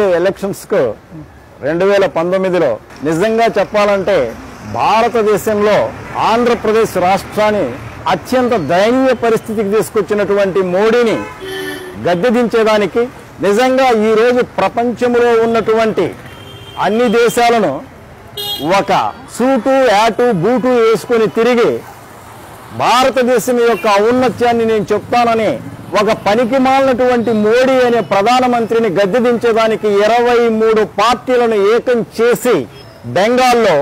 రాబోయే ఎలక్షన్స్కు రెండు వేల పంతొమ్మిదిలో నిజంగా చెప్పాలంటే భారతదేశంలో ఆంధ్రప్రదేశ్ రాష్ట్రాన్ని అత్యంత దయనీయ పరిస్థితికి తీసుకొచ్చినటువంటి మోడీని గద్దెదించేదానికి నిజంగా ఈరోజు ప్రపంచంలో ఉన్నటువంటి అన్ని దేశాలను ఒక సూటు యాటు బూటు వేసుకొని తిరిగి భారతదేశం యొక్క ఔన్నత్యాన్ని నేను చెప్తానని ఒక పనికి మాలినటువంటి మోడీ అనే ప్రధానమంత్రిని గద్దెదించడానికి ఇరవై మూడు పార్టీలను ఏకం చేసి బెంగాల్లో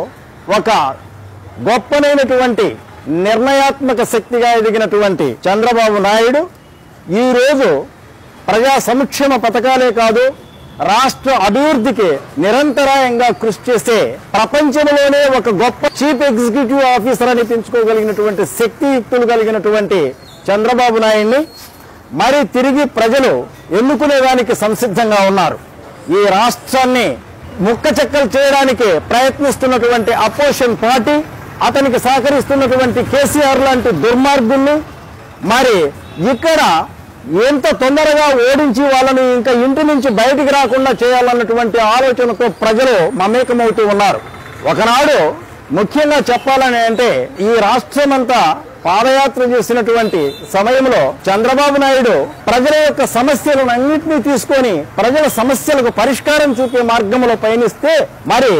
ఒక గొప్పనైనటువంటి నిర్ణయాత్మక శక్తిగా ఎదిగినటువంటి చంద్రబాబు నాయుడు ఈరోజు ప్రజా సంక్షేమ పథకాలే కాదు రాష్ట్ర అభివృద్ధికి నిరంతరాయంగా కృషి చేసే ప్రపంచంలోనే ఒక గొప్ప చీఫ్ ఎగ్జిక్యూటివ్ ఆఫీసర్ అని పెంచుకోగలిగినటువంటి శక్తియుక్తులు కలిగినటువంటి చంద్రబాబు నాయుడిని మరి తిరిగి ప్రజలు ఎన్నుకునేదానికి సంసిద్ధంగా ఉన్నారు. ఈ రాష్ట్రాన్ని ముక్క చెక్కలు చేయడానికి ప్రయత్నిస్తున్నటువంటి అపోజిషన్ పార్టీ అతనికి సహకరిస్తున్నటువంటి కేసీఆర్ లాంటి దుర్మార్గుల్ని మరి ఇక్కడ ఎంత తొందరగా ఓడించి వాళ్ళని ఇంకా ఇంటి నుంచి బయటికి రాకుండా చేయాలన్నటువంటి ఆలోచనతో ప్రజలు మమేకమవుతూ ఉన్నారు. ఒకనాడు ముఖ్యంగా చెప్పాలని అంటే ఈ రాష్ట్రమంతా పాదయాత్ర చేసినటువంటి సమయంలో చంద్రబాబు నాయుడు ప్రజల యొక్క సమస్యలను అన్నింటినీ తీసుకొని ప్రజల సమస్యలకు పరిష్కారం చూపే మార్గంలో పయనిస్తే మరి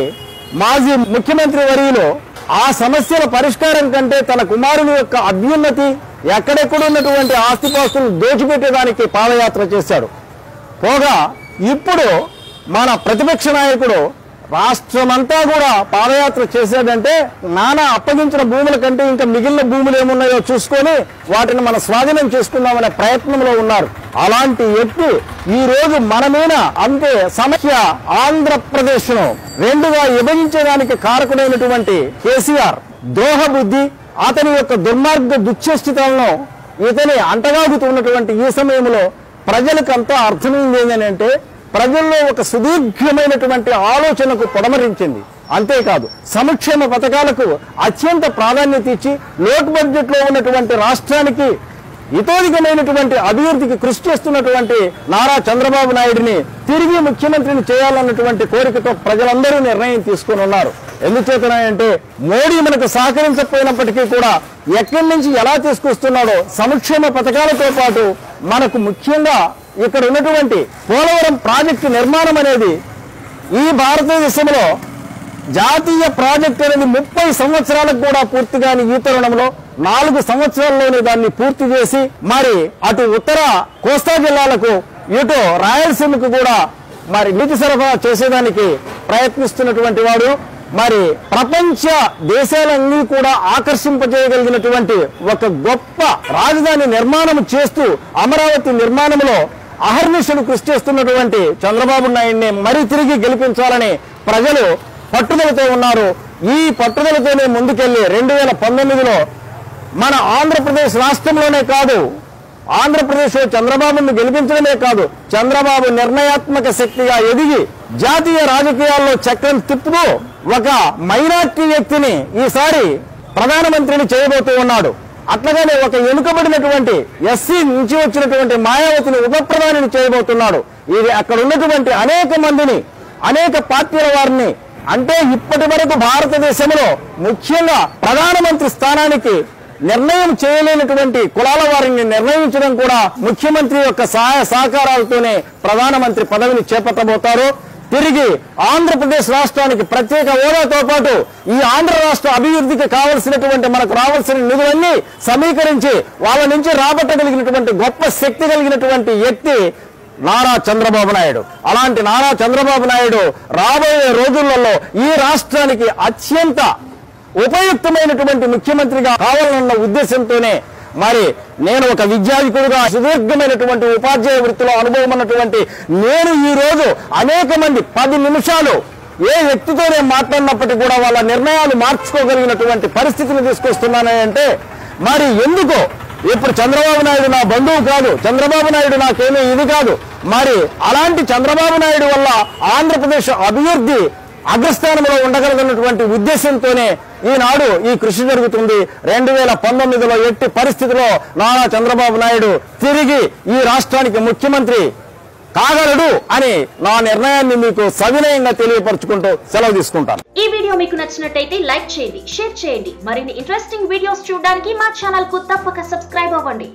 మాజీ ముఖ్యమంత్రి వర్యులు ఆ సమస్యల పరిష్కారం కంటే తన కుమారుని యొక్క అభ్యున్నతి ఎక్కడెక్కడ ఉన్నటువంటి ఆస్తిపాస్తులు దోచిపెట్టడానికి పాదయాత్ర చేశాడు. పోగా ఇప్పుడు మన ప్రతిపక్ష నాయకుడు రాష్ట్రమంతా కూడా పాదయాత్ర చేసేదంటే నానా అప్పగించిన భూముల కంటే ఇంకా మిగిలిన భూములు ఏమున్నాయో చూసుకొని వాటిని మన స్వాధీనం చేసుకుందామనే ప్రయత్నంలో ఉన్నారు. అలాంటి ఎత్తు ఈ రోజు మన అంతే సమస్య ఆంధ్రప్రదేశ్ను రెండుగా విభజించడానికి కారకుడైనటువంటి కేసీఆర్ ద్రోహ బుద్ధి అతని యొక్క దుర్మార్గ దుశ్చేష్టితలను ఇతని అంటగాగుతున్నటువంటి ఈ సమయంలో ప్రజలకంతా అర్థమైంది ఏంటంటే ప్రజల్లో ఒక సుదీర్ఘమైనటువంటి ఆలోచనకు పొడమరించింది. అంతేకాదు సంక్షేమ పథకాలకు అత్యంత ప్రాధాన్యత ఇచ్చి లోటు బడ్జెట్లో ఉన్నటువంటి రాష్ట్రానికి ఇతోధికమైనటువంటి అభివృద్ధికి కృషి చేస్తున్నటువంటి నారా చంద్రబాబు నాయుడిని తిరిగి ముఖ్యమంత్రిని చేయాలన్నటువంటి కోరికతో ప్రజలందరూ నిర్ణయం తీసుకుని ఉన్నారు. ఎందుచేతనంటే మోడీ మనకు సహకరించకపోయినప్పటికీ కూడా ఎక్కడి నుంచి ఎలా తీసుకొస్తున్నాడో సంక్షేమ పథకాలతో పాటు మనకు ముఖ్యంగా ఇక్కడ ఉన్నటువంటి పోలవరం ప్రాజెక్టు నిర్మాణం అనేది ఈ భారతదేశంలో జాతీయ ప్రాజెక్ట్ అనేది ముప్పై సంవత్సరాలకు కూడా పూర్తి కాని ఈ తరుణంలో నాలుగు సంవత్సరాల్లోనే దాన్ని పూర్తి చేసి మరి అటు ఉత్తర కోస్తా జిల్లాలకు ఇటు రాయలసీమకు కూడా మరి నీటి సరఫరా చేసేదానికి ప్రయత్నిస్తున్నటువంటి వాడు. మరి ప్రపంచ దేశాలన్నీ కూడా ఆకర్షింపజేయగలిగినటువంటి ఒక గొప్ప రాజధాని నిర్మాణం చేస్తూ అమరావతి నిర్మాణంలో అహర్నిశలు కృషి చేస్తున్నటువంటి చంద్రబాబు నాయుడిని మరీ తిరిగి గెలిపించాలని ప్రజలు పట్టుదలతో ఉన్నారు. ఈ పట్టుదలతోనే ముందుకెళ్ళి రెండు వేల పంతొమ్మిదిలో మన ఆంధ్రప్రదేశ్ రాష్ట్రంలోనే కాదు ఆంధ్రప్రదేశ్లో చంద్రబాబును గెలిపించడమే కాదు చంద్రబాబు నిర్ణయాత్మక శక్తిగా ఎదిగి జాతీయ రాజకీయాల్లో చక్రం తిప్పుతూ ఒక మైనార్టీ వ్యక్తిని ఈసారి ప్రధానమంత్రిని చేయబోతూ ఉన్నాడు. అట్లాగనే ఒక వెనుకబడినటువంటి ఎస్సీ నుంచి వచ్చినటువంటి మాయావతిని ఉప ప్రధానిని చేయబోతున్నాడు. ఇది అక్కడ ఉన్నటువంటి అనేక మందిని అనేక పార్టీల వారిని అంటే ఇప్పటి వరకు భారతదేశంలో ముఖ్యంగా ప్రధానమంత్రి స్థానానికి నిర్ణయం చేయలేనటువంటి కులాల వారిని నిర్ణయించడం కూడా ముఖ్యమంత్రి యొక్క సహాయ సహకారాలతోనే ప్రధానమంత్రి పదవిని చేపట్టబోతారు. తిరిగి ఆంధ్రప్రదేశ్ రాష్ట్రానికి ప్రత్యేక హోదాతో పాటు ఈ ఆంధ్ర రాష్ట్ర అభివృద్ధికి కావలసినటువంటి మనకు రావాల్సిన నిధులన్నీ సమీకరించి వాళ్ళ నుంచి రాబట్టగలిగినటువంటి గొప్ప శక్తి కలిగినటువంటి వ్యక్తి నారా చంద్రబాబు నాయుడు. అలాంటి నారా చంద్రబాబు నాయుడు రాబోయే రోజులలో ఈ రాష్ట్రానికి అత్యంత ఉపయుక్తమైనటువంటి ముఖ్యమంత్రిగా కావాలన్న ఉద్దేశంతోనే మరి నేను ఒక విద్యాధికుడుగా సుదీర్ఘమైనటువంటి ఉపాధ్యాయ వృత్తిలో అనుభవం ఉన్నటువంటి నేను ఈ రోజు అనేక మంది పది నిమిషాలు ఏ వ్యక్తితో నేను మాట్లాడినప్పటికీ కూడా వాళ్ళ నిర్ణయాలు మార్చుకోగలిగినటువంటి పరిస్థితిని తీసుకొస్తున్నాను అంటే మరి ఎందుకో? ఇప్పుడు చంద్రబాబు నాయుడు నా బంధువు కాదు చంద్రబాబు నాయుడు నాకేమీ ఇది కాదు. మరి అలాంటి చంద్రబాబు నాయుడు వల్ల ఆంధ్రప్రదేశ్ అభివృద్ధి అగ్రస్థానంలో ఉండగలిగినటువంటి ఉద్దేశంతోనే ఈనాడు ఈ కృషి జరుగుతుంది. రెండు వేల పంతొమ్మిదిలో ఎట్టి పరిస్థితిలో నారా చంద్రబాబు నాయుడు తిరిగి ఈ రాష్ట్రానికి ముఖ్యమంత్రి కాగలడు అని నా నిర్ణయాన్ని మీకు సవినయంగా తెలియపరచుకుంటూ సెలవు తీసుకుంటాను. ఈ వీడియో మీకు నచ్చినట్టయితే లైక్ చేయండి షేర్ చేయండి. మరిన్ని ఇంట్రెస్టింగ్ వీడియోస్ చూడడానికి మా ఛానల్కు తప్పక సబ్స్క్రైబ్ అవ్వండి.